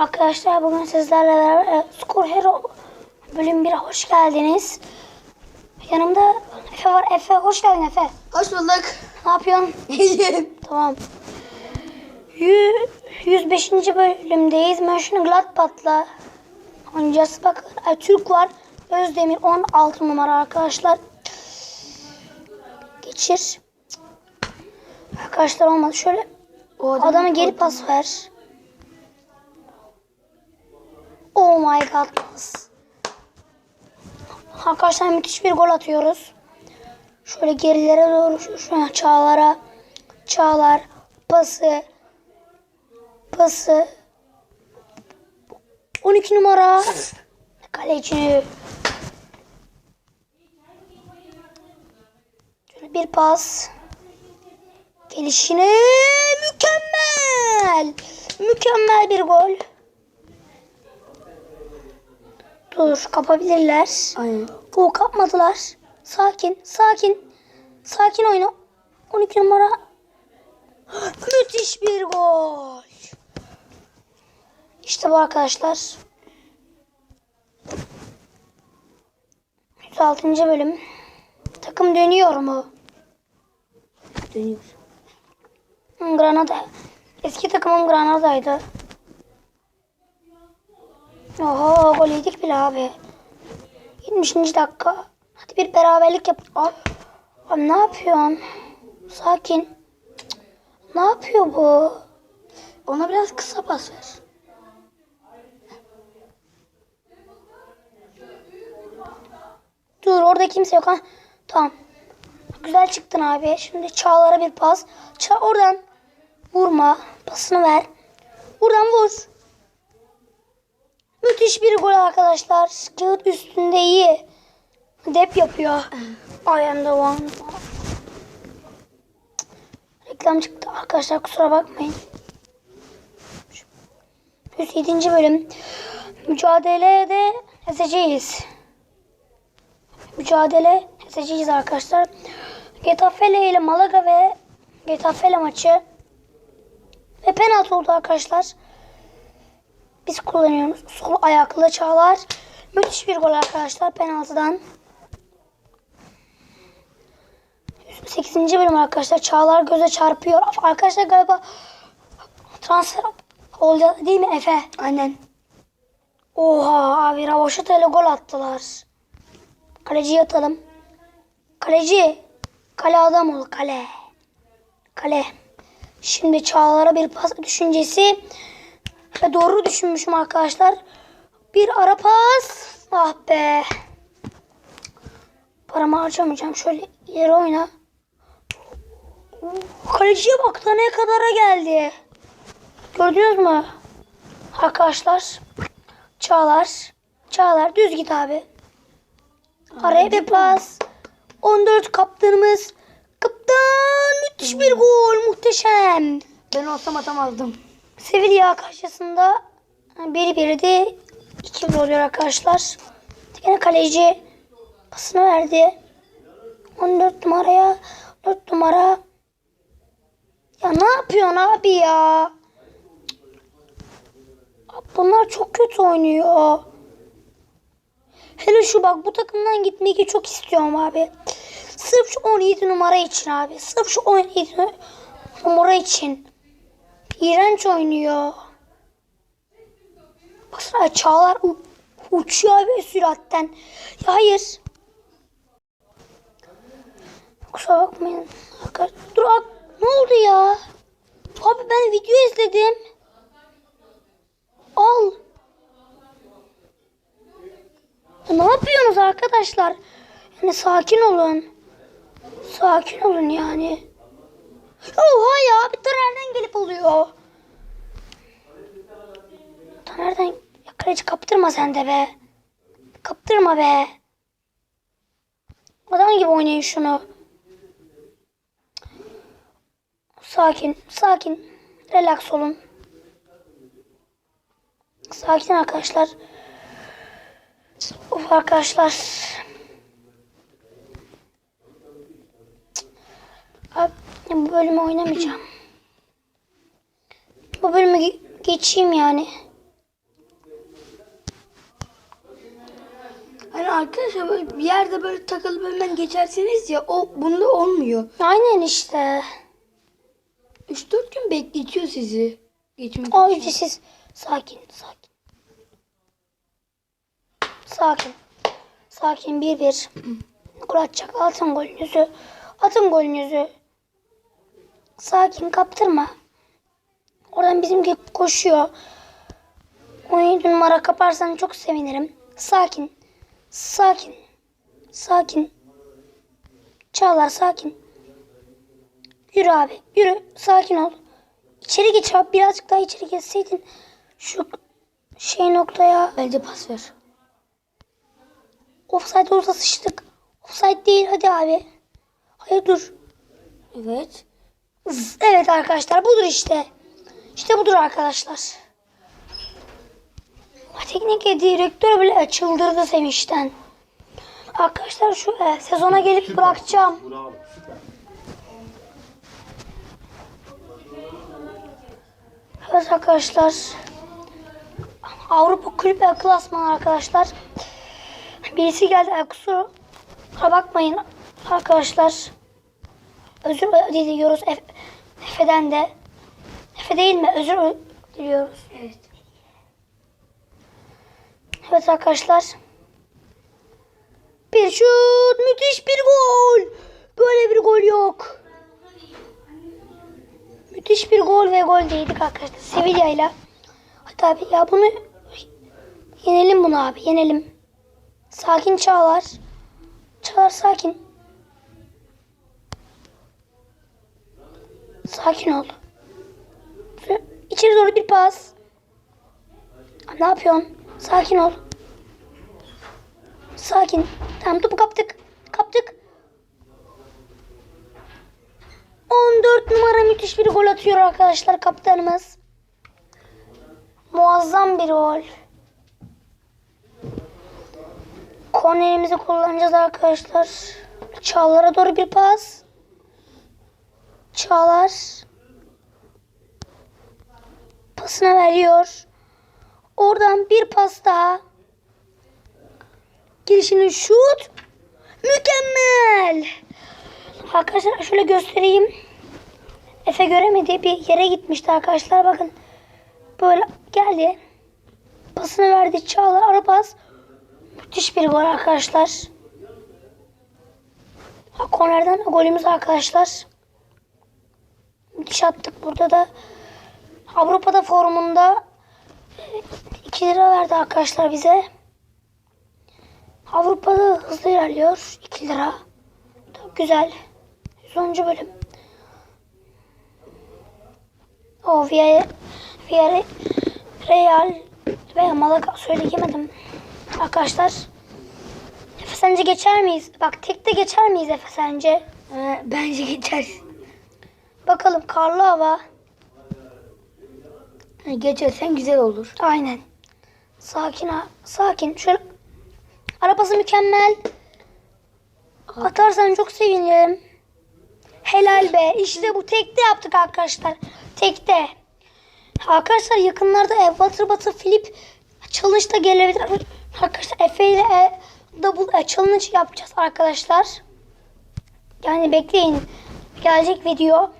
Arkadaşlar bugün sizlerle beraber e, Skor Hero bölüm 1'e hoş geldiniz. Yanımda Efe var. Efe hoş geldin Efe. Hoş bulduk. Ne yapıyorsun? İyiyim. Tamam. Yü- 105. bölümdeyiz. Mönchengladbach'la oynayacağız. Bak ay, Türk var. Özdemir 16 numara arkadaşlar. Geçir. Arkadaşlar olmadı. Şöyle O adamı adama geri pas ver. My god. Arkadaşlar müthiş bir gol atıyoruz. Şöyle gerilere doğru şu, şu çağlara çağlar pası pası. 12 numara. Kaleci Şöyle bir pas. Gelişine mükemmel. Mükemmel bir gol dur kapabilirler Aynen. o kapmadılar. Sakin, sakin. Sakin oyna. 12 numara. Müthiş bir gol. İşte bu arkadaşlar. 106. bölüm. Takım dönüyor mu? Dönüyor. Granada. Eski takımım Granada'ydı. Oho gol yedik bile abi. 70. dakika. Hadi bir beraberlik yap. Abi, abi ne yapıyorsun? Sakin. Ne yapıyor bu? Ona biraz kısa pas ver. Dur orada kimse yok ha. Tamam. Güzel çıktın abi. Şimdi Çağlar'a bir pas. Ça oradan vurma. Pasını ver. Buradan vur. Müthiş bir gol arkadaşlar. Kağıt üstünde iyi. Dep yapıyor. I am the one. Reklam çıktı arkadaşlar kusura bakmayın. 107. bölüm. Mücadelede ezeceğiz mücadele edeceğiz arkadaşlar. Getafe ile Malaga ve Getafe maçı ve penaltı oldu arkadaşlar. Biz kullanıyoruz. Sol ayaklı Çağlar. Müthiş bir gol arkadaşlar penaltıdan. 8. bölüm arkadaşlar. Çağlar göze çarpıyor. Arkadaşlar galiba transfer oldu değil mi Efe? Aynen. Oha abi Ravaşata ile gol attılar. Kaleciyi atalım. Kaleci. Kale adam ol kale. Kale. Şimdi Çağlar'a bir pas düşüncesi. Ve doğru düşünmüşüm arkadaşlar. Bir ara pas. Ah be. Paramı harcamayacağım. Şöyle ileri oyna. Kaleciye bak da ne kadara geldi. Gördünüz mü? Arkadaşlar. Çağlar. Çağlar düz git abi. Araya bir pas. 14 kaptanımız. Kaptan müthiş bir gol. Muhteşem. Ben olsam atamazdım. Sevilla karşısında biri biri de 2 oluyor arkadaşlar. Yine kaleci pasını verdi. 14 numaraya 4 numara. Ya ne yapıyorsun abi ya? Bunlar çok kötü oynuyor. Hele şu bak bu takımdan gitmeyi çok istiyorum abi. Sırf şu 17 numara için abi. Sırf şu 17 numara için. İğrenç oynuyor. Baksana Çağlar uçuyor abi süratten. Ya hayır. Kusura bakmayın. Dur abi, ne oldu ya? Abi ben video izledim. Al. Ya ne yapıyorsunuz arkadaşlar? Yani sakin olun. Sakin olun yani. Oha ya bir nereden gelip oluyor? Taner'den ya kaleci kaptırma sen de be. Kaptırma be. Adam gibi oynayın şunu. Sakin, sakin. Relax olun. Sakin arkadaşlar. Of arkadaşlar. Abi bu bölümü oynamayacağım. Bu bölümü ge- geçeyim yani. Arkadaşlar böyle bir yerde böyle takılıp hemen geçerseniz ya o bunda olmuyor. Aynen işte. 3-4 gün bekletiyor sizi. Geçmek O için. ücretsiz. Sakin, sakin. Sakin. Sakin bir bir. Gol atacak. Atın golünüzü. Atın golünüzü. Sakin kaptırma. Oradan bizimki koşuyor. 17 numara kaparsan çok sevinirim. Sakin. Sakin. Sakin. Çağlar sakin. Yürü abi. Yürü. Sakin ol. İçeri geç abi. Birazcık daha içeri geçseydin. Şu şey noktaya. Bence pas ver. Offside olsa sıçtık. Offside değil hadi abi. Hayır dur. Evet. Evet arkadaşlar budur işte. İşte budur arkadaşlar. Teknik direktör bile çıldırdı sevinçten. Arkadaşlar şu e, sezona gelip bırakacağım. Bravo. Süper. Evet arkadaşlar. Avrupa Kulüp Klasmanı arkadaşlar. Birisi geldi. E, kusura bakmayın arkadaşlar. Özür diliyoruz Efe- Efe'den de. Efe değil mi? Özür diliyoruz. Evet. Evet arkadaşlar. Bir şut. Müthiş bir gol. Böyle bir gol yok. Müthiş bir gol ve gol değdik arkadaşlar. Sevilla ile. Hadi abi ya bunu yenelim bunu abi. Yenelim. Sakin Çağlar. Çağlar sakin. Sakin ol. İçeri doğru bir pas. Ne yapıyorsun? Sakin ol. Sakin. Tamam topu kaptık. Kaptık. 14 numara müthiş bir gol atıyor arkadaşlar kaptanımız. Muazzam bir gol. Kornerimizi kullanacağız arkadaşlar. Çağlar'a doğru bir pas. Çağlar. Pasına veriyor. Oradan bir pas daha. Girişini şut. Mükemmel. Arkadaşlar şöyle göstereyim. Efe göremediği bir yere gitmişti arkadaşlar. Bakın. Böyle geldi. Pasını verdi Çağlar. Ara pas. Müthiş bir gol arkadaşlar. Ha, Kornerden golümüz arkadaşlar. Müthiş attık burada da. Avrupa'da forumunda 2 lira verdi arkadaşlar bize. Avrupa'da hızlı ilerliyor. 2 lira. Çok güzel. 110. bölüm. O Villarreal, Real veya Malaga söyleyemedim. Arkadaşlar. Efe sence geçer miyiz? Bak tekte geçer miyiz Efe sence? Ee, bence geçer. Bakalım karlı hava. Geçersen güzel olur. Aynen. Sakin ha. Sakin. Şöyle. Arabası mükemmel. Atarsan çok sevinirim. Helal be. İşte bu tekte yaptık arkadaşlar. Tekte. Arkadaşlar yakınlarda e, Batır Flip challenge da gelebilir. Arkadaşlar Efe ile e, double e, challenge yapacağız arkadaşlar. Yani bekleyin. Gelecek video.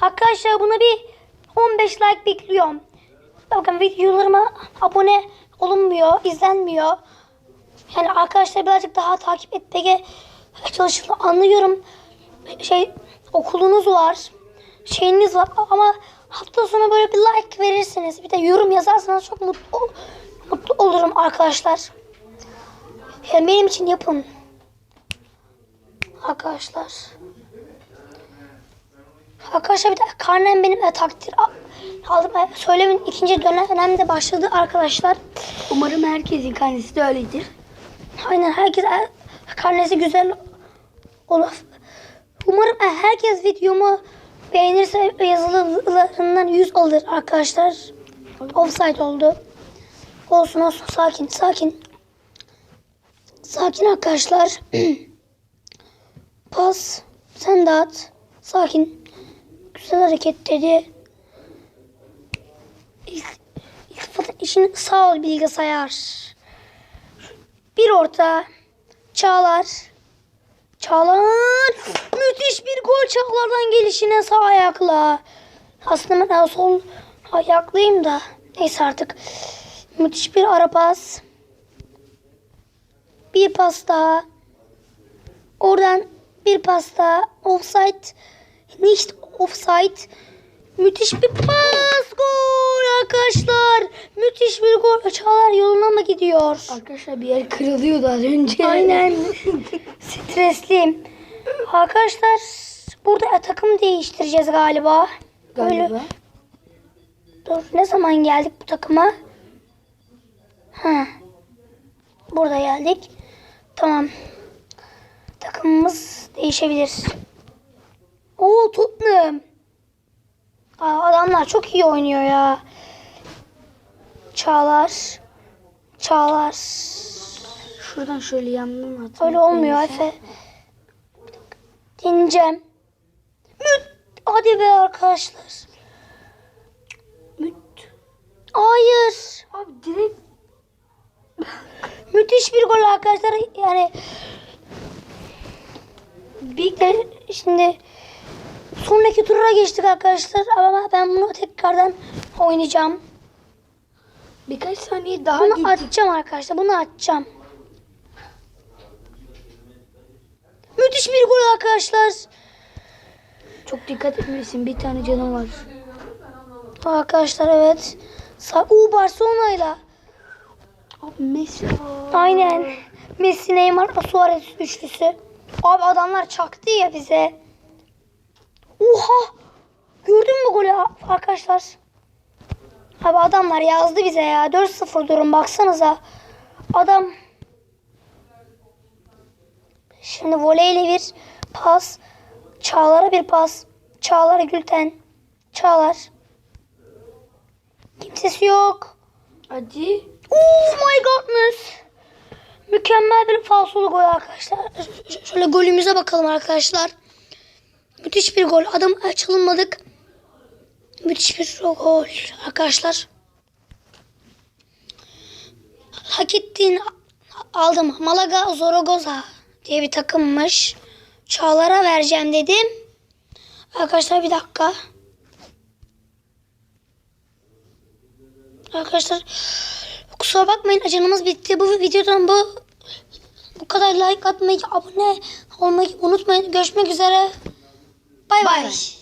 Arkadaşlar buna bir 15 like bekliyorum. Bakın videolarıma abone olunmuyor, izlenmiyor. Yani arkadaşlar birazcık daha takip etmeye çalışın. Anlıyorum. Şey okulunuz var. Şeyiniz var ama hafta sonu böyle bir like verirsiniz. Bir de yorum yazarsanız çok mutlu mutlu olurum arkadaşlar. Yani benim için yapın. Arkadaşlar. Arkadaşlar bir de karnem benim e, takdir aldım. E, söylemin ikinci dönemde başladı arkadaşlar. Umarım herkesin karnesi de öyledir. Aynen herkes e, karnesi güzel olur. Umarım e, herkes videomu beğenirse yazılarından 100 alır arkadaşlar. Offside oldu. Olsun olsun sakin sakin. Sakin arkadaşlar. Pas. Sen de at. Sakin. Güzel hareket dedi. İlk, ilk sağ ol bilgisayar. Bir orta. Çağlar. Çağlar. Müthiş bir gol Çağlar'dan gelişine sağ ayakla. Aslında ben sol ayaklıyım da. Neyse artık. Müthiş bir ara pas. Bir pas daha. Oradan bir pas daha. Offside. Nicht offside. Müthiş bir pas. Gol arkadaşlar. Müthiş bir gol. Çağlar yoluna mı gidiyor? Arkadaşlar bir yer kırılıyordu az önce. Aynen. Stresliyim. Arkadaşlar burada takım değiştireceğiz galiba. Galiba. Böyle- Dur ne zaman geldik bu takıma? Ha. Burada geldik. Tamam. Takımımız değişebilir. Oo Tottenham. Aa, adamlar çok iyi oynuyor ya. Çağlar. Çağlar. Şuradan şöyle yandan at. Öyle olmuyor Efe. Dinleyeceğim. Hadi be arkadaşlar. Müt. Hayır. Abi direkt Müthiş bir gol arkadaşlar. Yani de şimdi sonraki tura geçtik arkadaşlar ama ben bunu tekrardan oynayacağım. birkaç saniye daha Bunu gittik. atacağım arkadaşlar. Bunu atacağım. Müthiş bir gol arkadaşlar. Çok dikkat etmelisin. Bir tane canım var. Arkadaşlar evet. U Barcelona'yla. Messi. Aynen. Messi, Neymar, Suarez üçlüsü. Abi adamlar çaktı ya bize. Oha! Gördün mü golü arkadaşlar? Abi adamlar yazdı bize ya. 4-0 durum baksanıza. Adam Şimdi voleyle bir pas. Çağlar'a bir pas. Çağlar Gülten. Çağlar. Kimsesi yok. Hadi. Oh my godness. Mükemmel bir falsolu gol arkadaşlar. Şöyle golümüze bakalım arkadaşlar. Müthiş bir gol. Adım açılmadık. Müthiş bir gol arkadaşlar. Hak ettiğini aldım. Malaga Zaragoza diye bir takımmış. Çağlar'a vereceğim dedim. Arkadaşlar bir dakika. Arkadaşlar kusura bakmayın ajanımız bitti. Bu videodan bu bu kadar like atmayı, abone olmayı unutmayın. Görüşmek üzere. Bay bay. Bay.